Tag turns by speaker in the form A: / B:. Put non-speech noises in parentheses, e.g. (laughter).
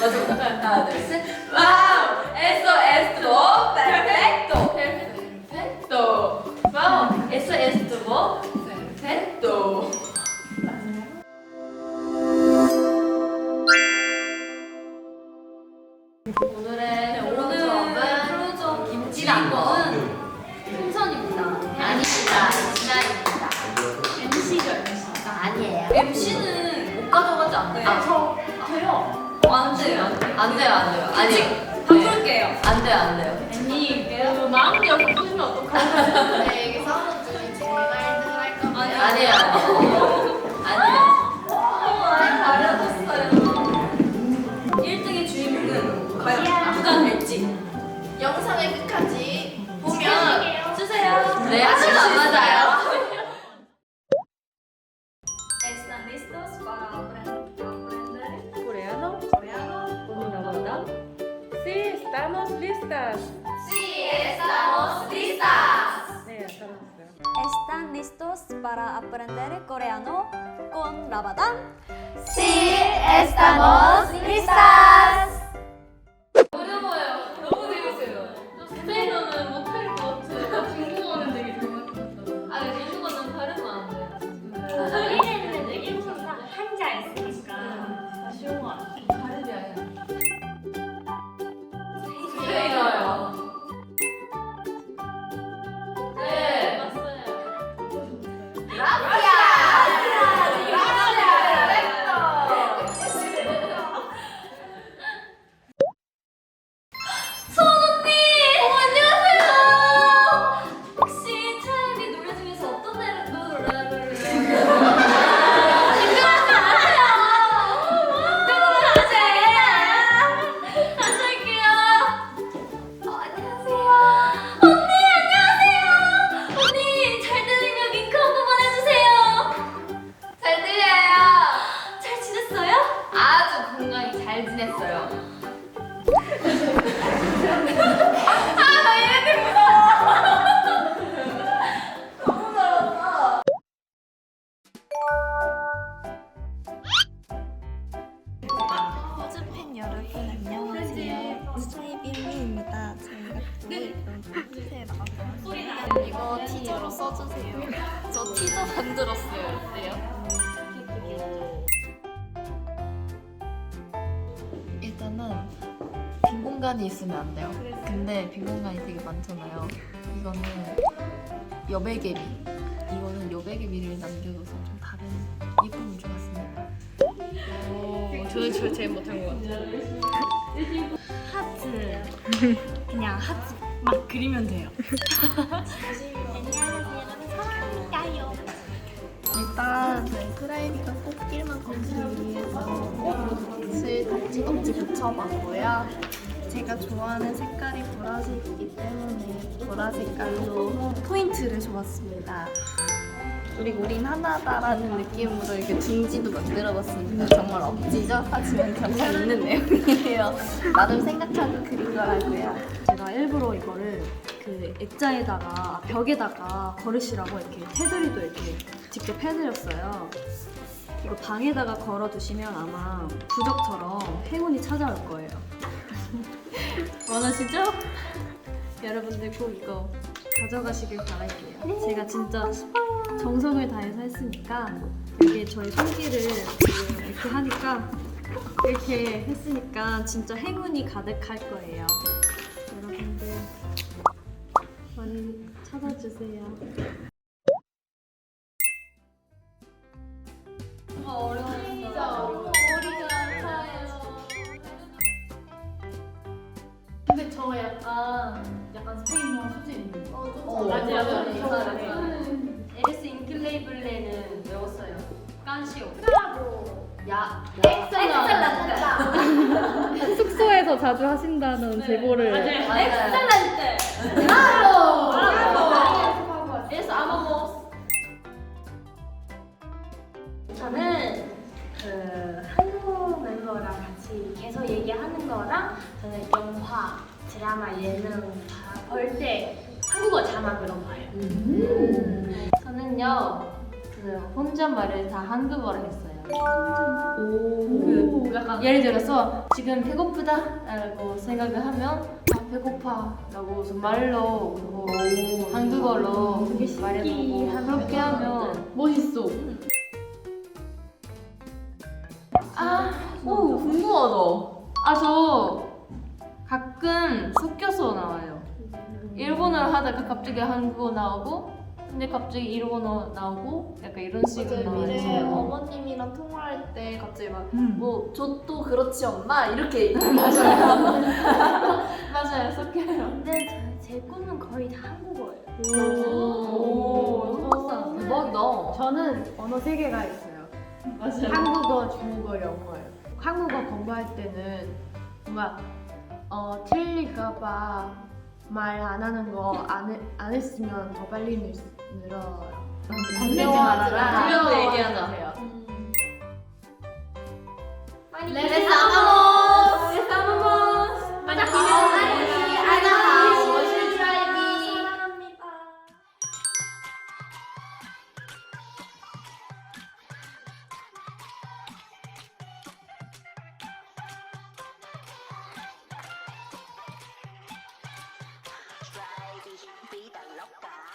A: 맞아. 하나, 둘, 셋. 와우! Estuvo perfecto. Perfecto. Wow, eso estuvo perfecto. 오늘의 프로점은 프로점 김치랑은 풍선입니다. 아닙니다. 진아입니다. MC죠, MC. 아니에요. MC는 못 가져가지 않나요? 아, 저 돼요. 안 돼요. 안 돼요, 안 돼요. 아니, 바꿀게요. 안 돼요, 안 돼요. 아니, 그 마음대로 바꾸시면 어떡하요?
B: 네, 이게 싸우는 중에 제가 1등을 할 건데.
A: 아니요, 아니에요. 아니에요. 가려졌어요. 1등의 주인공은 과연 누가 될지.
B: 영상을 끝까지 보면
A: 주세요. 네, 아직 안 맞아요.
C: listas?
B: Sí, estamos listas.
D: ¿Están listos para aprender coreano con Rabadán?
B: Sí, estamos
A: 잘 지냈어요. 아, 나 얘네들 무서워. 너무 잘한다.
E: 호주팬 여러분 안녕하세요. 스테이비미입니다. 저희가 또 이런 콘텐츠에 나왔어요. 이거 티저로 써주세요. 저 티저 만들었어요. 어때요?
F: 공간이 있으면 안 돼요. 근데 빈 공간이 되게 많잖아요. 이거는 여백개미. 이거는 여백개미를 남겨둬서 좀 다른 예쁨을 주었습니다.
C: 저는 저 제일 못한 것 같아요.
E: 하트. (laughs) 그냥 하트 막 그리면 돼요. 안녕하세요. 사랑해요. 일단 저희 프라이비가 꽃길만 걷기 위해서 꽃을 덕지덕지 붙여봤고요. 제가 좋아하는 색깔이 보라색이기 때문에 보라 색깔로 포인트를 줘봤습니다. 그리고 우린 하나다라는 느낌으로 이렇게 둥지도 만들어봤습니다. 정말 억지죠? 하지만 정말 있는 내용이에요. 나름 생각하고 그린 거라고요.
G: 제가 일부러 이거를 그 액자에다가 벽에다가 걸으시라고 이렇게 테두리도 이렇게 직접 해드렸어요. 이거 방에다가 걸어두시면 아마 부적처럼 행운이 찾아올 거예요. 원하시죠? (laughs) 여러분들 꼭 이거 가져가시길 바랄게요. 제가 진짜 정성을 다해서 했으니까 이게 저희 손길을 지금 이렇게 하니까 이렇게 했으니까 진짜 행운이 가득할 거예요. 여러분들 많이 찾아주세요.
A: 근데 맞아요. 에리스 인클레이블레는 외웠어요. 깐시오. 야, 엑셀런트.
C: 숙소에서 자주 하신다는 제보를
A: 맞아요. 엑셀런트. 브라보. 브라보. 에스 아모모스.
D: 저는 그 한국 멤버랑 같이 계속 얘기하는 거랑 저는 영화, 드라마, 예능 볼때 한국어 자막으로 봐요.
A: 저는요 그 혼잣말을 다 한국어로 했어요. 그 약간 예를 들어서 지금 배고프다라고 생각을 하면 아 배고파라고 말로 그거 한국어로 말해주고 그렇게 하면 멋있어. 아, 오 궁금하다. 아 저 일본어를 하다가 갑자기 한국어 나오고 근데 갑자기 일본어 나오고 약간 이런 식으로 나와요.
E: 미래 어머님이랑 통화할 때 갑자기 막
F: 음.
E: 뭐저또 그렇지 엄마 이렇게 (laughs)
A: 맞아요, 섞여요.
G: 근데 저- 제 꿈은 거의 다 한국어예요.
A: 오,
F: 오, 대박이다.
G: 저는 언어 세 개가 있어요.
A: 맞아요.
G: 한국어, 중국어, 영어예요. 한국어 공부할 때는 뭔가 어, 틀릴까봐 말 안 하는 거안안 했으면 더 빨리 늘, 늘어요.
A: 건네지 말아라.
F: 두려워 얘기하자.
E: 많이
H: Be the local.